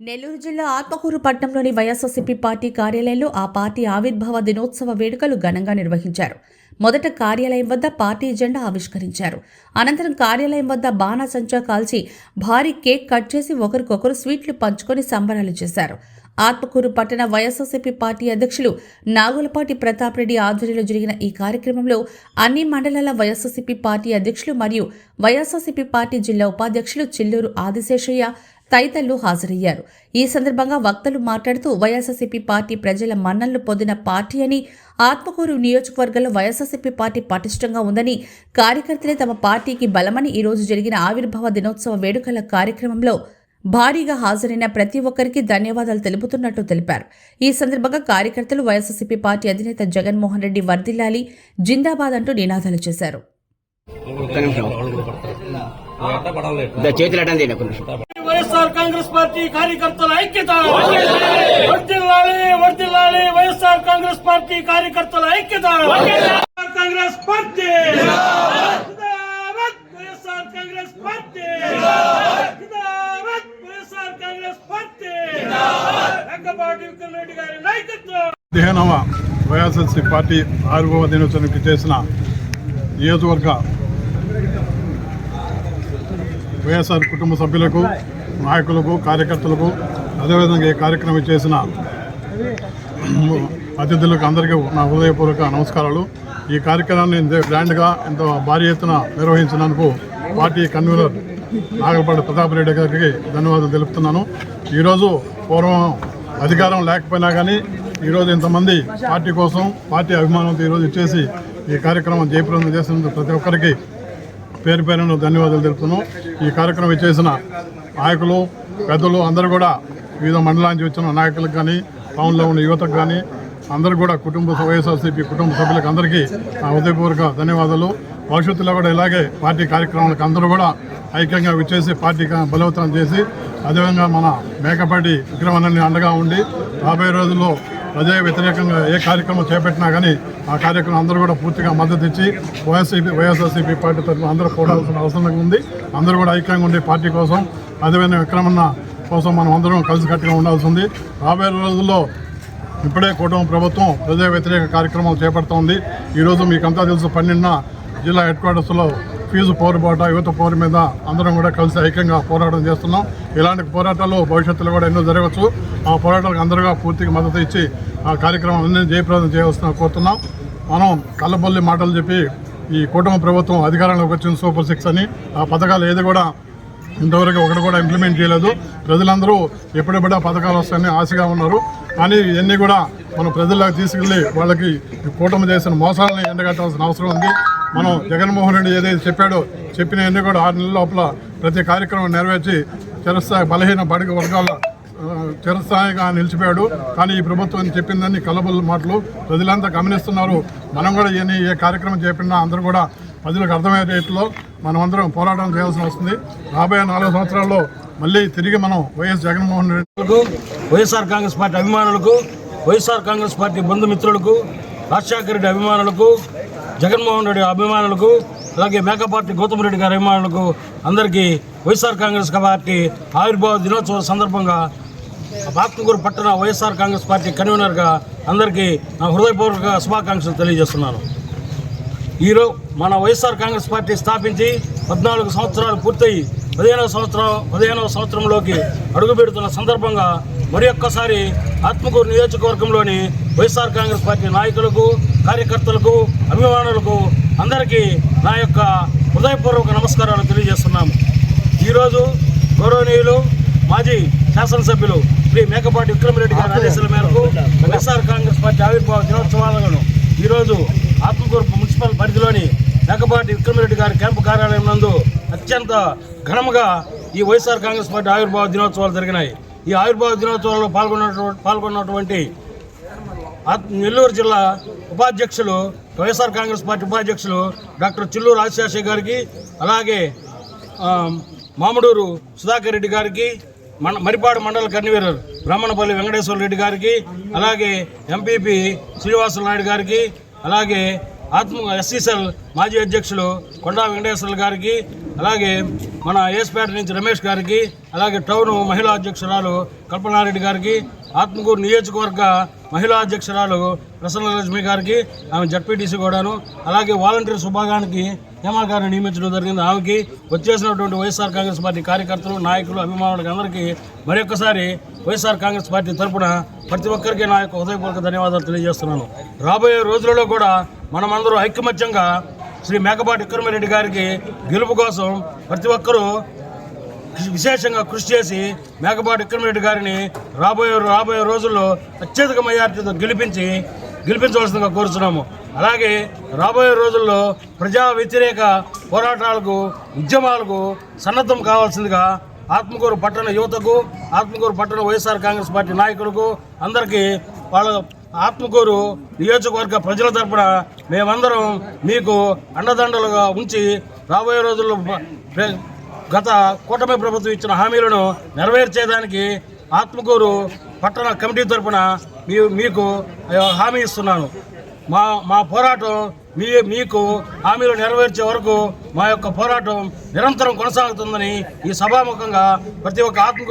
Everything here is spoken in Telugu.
నెల్లూరు జిల్లా ఆత్మకూరు పట్టణంలోని వైఎస్ఆర్సీపీ పార్టీ కార్యాలయంలో ఆ పార్టీ ఆవిర్భావ దినోత్సవ వేడుకలు ఘనంగా నిర్వహించారు. మొదట కార్యాలయం వద్ద పార్టీ జెండా ఆవిష్కరించారు. అనంతరం కార్యాలయం వద్ద బాణా సంచా కాల్చి భారీ కేక్ కట్ చేసి ఒకరికొకరు స్వీట్లు పంచుకొని సంబరాలు చేశారు. ఆత్మకూరు పట్టణ వైఎస్ఆర్సీపీ పార్టీ అధ్యక్షులు నాగులపాటి ప్రతాప్ రెడ్డి ఆధ్వర్యంలో జరిగిన ఈ కార్యక్రమంలో అన్ని మండలాల వైఎస్ఆర్సీపీ పార్టీ అధ్యక్షులు మరియు వైఎస్ఆర్సీపీ పార్టీ జిల్లా ఉపాధ్యక్షులు చిల్లూరు ఆదిశేషయ్య తదితరులు హాజరయ్యారు. ఈ సందర్భంగా వక్తలు మాట్లాడుతూ వైఎస్ఆర్సీపీ పార్టీ ప్రజల మన్ననలు పొందిన పార్టీ అని ఆత్మకూరు నియోజకవర్గంలో వైఎస్ఆర్సీపీ పార్టీ పటిష్టంగా ఉందని కార్యకర్తలే తమ పార్టీకి బలమని ఈ రోజు జరిగిన ఆవిర్భావ దినోత్సవ వేడుకల కార్యక్రమంలో భారీగా హాజరైన ప్రతి ఒక్కరికి ధన్యవాదాలు తెలుపుతున్నట్టు తెలిపారు. ఈ సందర్భంగా కార్యకర్తలు వైఎస్ఆర్సీపీ పార్టీ అధినేత జగన్మోహన్ రెడ్డి వర్దిల్లాలి జిందాబాద్ అంటూ నినాదాలు చేశారు. వైఎస్ఆర్ కాంగ్రెస్ పార్టీ కార్యకర్తల ఐక్యత. వర్దిల్లాలి వర్దిల్లాలి వైఎస్ఆర్ కాంగ్రెస్ పార్టీ కార్యకర్తల ఐక్యత. Congress party. YSR Congress party. YSR Congress party. Rangapati Vikramreddy గారి నాయకత్వం. పదిహేనవ వైఎస్ఎస్సీ పార్టీ ఆరుగవ దినోత్సవానికి చేసిన నియోజకవర్గ వైఎస్ఆర్ కుటుంబ సభ్యులకు నాయకులకు కార్యకర్తలకు అదేవిధంగా ఈ కార్యక్రమం చేసిన అతిథులకు అందరికీ నా హృదయపూర్వక నమస్కారాలు. ఈ కార్యక్రమాన్ని ఇంత గ్రాండ్గా ఇంత భారీ ఎత్తున నిర్వహించినందుకు పార్టీ కన్వీనర్ నాగలపాటి ప్రతాప్ రెడ్డి గారికి ధన్యవాదాలు తెలుపుతున్నాను. ఈరోజు పూర్వం అధికారం లేకపోయినా కానీ ఈరోజు ఇంతమంది పార్టీ కోసం పార్టీ అభిమానంతో ఈరోజు ఇచ్చేసి ఈ కార్యక్రమం జయప్రదం చేసినందుకు ప్రతి ఒక్కరికి పేరు పేరును ధన్యవాదాలు తెలుపుతున్నాం ఈ కార్యక్రమం చేసిన నాయకులు పెద్దలు అందరూ కూడా వివిధ మండలానికి వచ్చిన నాయకులకు కానీ టౌన్లో ఉన్న యువతకు కానీ అందరూ కూడా కుటుంబ వైఎస్ఆర్సీపీ కుటుంబ సభ్యులకు అందరికీ నా హృదయపూర్వక ధన్యవాదాలు. భవిష్యత్తులో కూడా ఇలాగే పార్టీ కార్యక్రమాలకు అందరూ కూడా ఐక్యంగా విచ్చేసి పార్టీ బలవంతం చేసి అదేవిధంగా మన మేకపాటి విక్రమాన్ని అండగా ఉండి రాబోయే రోజుల్లో ప్రజా వ్యతిరేకంగా ఏ కార్యక్రమం చేపట్టినా కానీ ఆ కార్యక్రమం అందరూ కూడా పూర్తిగా మద్దతు ఇచ్చి వైఎస్సీపీ వైఎస్ఆర్సీపీ పార్టీ తరఫున అందరూ పోరాడాల్సిన అవసరం ఉంది. అందరూ కూడా ఐక్యంగా ఉండి పార్టీ కోసం అదేవిధంగా విక్రమణ కోసం మనం అందరం కలిసికట్టుగా ఉండాల్సి ఉంది. రాబోయే రోజుల్లో ఇప్పుడే కూటమి ప్రభుత్వం ప్రజా వ్యతిరేక కార్యక్రమాలు చేపడుతోంది ఈరోజు మీకంతా తెలుసు పన్నెండున జిల్లా హెడ్ క్వార్టర్స్లో ఫీజు పోరుబాట యువత పోరు మీద అందరం కూడా కలిసి ఐక్యంగా పోరాటం చేస్తున్నాం. ఇలాంటి పోరాటాలు భవిష్యత్తులో కూడా ఎన్నో జరగవచ్చు. ఆ పోరాటాలకు అందరుగా పూర్తిగా మద్దతు ఇచ్చి ఆ కార్యక్రమాలన్నీ జయప్రదం చేయవలసిన కోరుతున్నాం. మనం కళ్ళబొల్లి మాటలు చెప్పి ఈ కూటమి ప్రభుత్వం అధికారంలోకి వచ్చిన సూపర్ సిక్స్ అని. ఆ పథకాలు ఏది కూడా ఇంతవరకు ఒకటి కూడా ఇంప్లిమెంట్ చేయలేదు. ప్రజలందరూ ఎప్పుడెప్పుడు పథకాలు వస్తాయని ఆశగా ఉన్నారు. కానీ ఇవన్నీ కూడా మనం ప్రజల్లోకి తీసుకెళ్ళి వాళ్ళకి కూటమి చేసిన మోసాలని ఎండగట్టాల్సిన అవసరం ఉంది. మనం జగన్మోహన్ రెడ్డి ఏదైతే చెప్పాడో చెప్పినవన్నీ కూడా ఆరు నెలల లోపల ప్రతి కార్యక్రమం నెరవేర్చి చిరస్థాయి బలహీన బడిక వర్గాల చిరస్థాయిగా నిలిచిపోయాడు. కానీ ఈ ప్రభుత్వం చెప్పిందని కలబుల్ మాటలు ప్రజలంతా గమనిస్తున్నారు. మనం కూడా ఇవన్నీ ఏ కార్యక్రమం చెప్పినా అందరూ కూడా ప్రజలకు అర్థమయ్యే రేట్లో మనం అందరం పోరాటం చేయాల్సి వస్తుంది. రాబోయే నాలుగు సంవత్సరాల్లో మళ్ళీ తిరిగి మనం వైఎస్ జగన్మోహన్ రెడ్డికు వైఎస్ఆర్ కాంగ్రెస్ పార్టీ అభిమానులకు వైఎస్ఆర్ కాంగ్రెస్ పార్టీ బంధుమిత్రులకు రాజశేఖర రెడ్డి అభిమానులకు జగన్మోహన్ రెడ్డి అభిమానులకు అలాగే మేకపాటి గౌతమ్ రెడ్డి గారి అభిమానులకు అందరికీ వైఎస్ఆర్ కాంగ్రెస్ పార్టీ ఆవిర్భావ దినోత్సవం సందర్భంగా బాత్మగూరు పట్టణ వైఎస్ఆర్ కాంగ్రెస్ పార్టీ కన్వీనర్గా అందరికీ నా హృదయపూర్వక శుభాకాంక్షలు తెలియజేస్తున్నాను. ఈరోజు మన వైఎస్ఆర్ కాంగ్రెస్ పార్టీ స్థాపించి పద్నాలుగు సంవత్సరాలు పూర్తయి పదిహేనవ సంవత్సరం పదిహేనవ సంవత్సరంలోకి అడుగుపెడుతున్న సందర్భంగా మరి ఒక్కసారి ఆత్మకూరు నియోజకవర్గంలోని వైఎస్ఆర్ కాంగ్రెస్ పార్టీ నాయకులకు కార్యకర్తలకు అభిమానులకు అందరికీ నా యొక్క హృదయపూర్వక నమస్కారాలు తెలియజేస్తున్నాము. ఈరోజు గౌరవనీయులు మాజీ శాసనసభ్యులు శ్రీ మేకపాటి విక్రమరెడ్డి గారి ఆదేశాల మేరకు వైఎస్ఆర్ కాంగ్రెస్ పార్టీ ఆవిర్భావ దినోత్సవాలను ఈరోజు ఆత్మకూరు మున్సిపల్ పరిధిలోని మేకపాటి విక్రమరెడ్డి గారి క్యాంపు కార్యాలయం నందు అత్యంత ఘనముగా ఈ వైఎస్ఆర్ కాంగ్రెస్ పార్టీ ఆవిర్భావ దినోత్సవాలు జరిగినాయి. ఈ ఆవిర్భావ దినోత్సవాల్లో పాల్గొన్న పాల్గొన్నటువంటి నెల్లూరు జిల్లా ఉపాధ్యక్షులు వైఎస్ఆర్ కాంగ్రెస్ పార్టీ ఉపాధ్యక్షులు డాక్టర్ చిల్లూరు రాజశేషి గారికి అలాగే మామడూరు సుధాకర్ రెడ్డి గారికి మన మరిపాడు మండల కన్వీనర్ బ్రహ్మణపల్లి వెంకటేశ్వర రెడ్డి గారికి అలాగే ఎంపీపీ శ్రీనివాస నాయుడు గారికి అలాగే ఆత్మ ఎస్సీసెల్ మాజీ అధ్యక్షులు కొండా వెంకటేశ్వర్లు గారికి అలాగే మన ఏస్పేట నుంచి రమేష్ గారికి అలాగే టౌన్ మహిళా అధ్యక్షురాలు కల్పనారెడ్డి గారికి ఆత్మకూరు నియోజకవర్గ మహిళా అధ్యక్షురాలు ప్రసన్నలక్ష్మి గారికి ఆమె జడ్పీటీసీ కూడాను అలాగే వాలంటీర్ సుభాగానికి హేమా గారిని నియమించడం జరిగింది. ఆమెకి వచ్చేసినటువంటి వైఎస్ఆర్ కాంగ్రెస్ పార్టీ కార్యకర్తలు నాయకులు అభిమానులకు అందరికీ మరొకసారి వైఎస్ఆర్ కాంగ్రెస్ పార్టీ తరపున ప్రతి ఒక్కరికి నా యొక్క హృదయపూర్వక ధన్యవాదాలు తెలియజేస్తున్నాను. రాబోయే రోజులలో కూడా మనమందరూ ఐకమత్యంగా శ్రీ మేకపాటి విక్రమరెడ్డి గారికి గెలుపు కోసం ప్రతి ఒక్కరూ విశేషంగా కృషి చేసి మేకపాటి విక్రమరెడ్డి గారిని రాబోయే రాబోయే రోజుల్లో అత్యధిక మెజార్టీతో గెలిపించి గెలిపించవలసిందిగా కోరుతున్నాము అలాగే రాబోయే రోజుల్లో ప్రజా వ్యతిరేక పోరాటాలకు ఉద్యమాలకు సన్నద్ధం కావాల్సిందిగా ఆత్మకూరు పట్టణ యువతకు ఆత్మకూరు పట్టణ వైఎస్ఆర్ కాంగ్రెస్ పార్టీ నాయకులకు అందరికీ వాళ్ళ ఆత్మకూరు నియోజకవర్గ ప్రజల తరపున మేమందరం మీకు అండదండలుగా ఉంచి రాబోయే రోజుల్లో గత కూటమి ప్రభుత్వం ఇచ్చిన హామీలను నెరవేర్చేదానికి ఆత్మకూరు పట్టణ కమిటీ తరఫున మీ మీకు హామీ ఇస్తున్నాను. మా మా పోరాటం మీ మీకు హామీలు నెరవేర్చే వరకు మా యొక్క పోరాటం నిరంతరం కొనసాగుతుందని ఈ సభాముఖంగా ప్రతి ఒక్క ఆత్మకూరు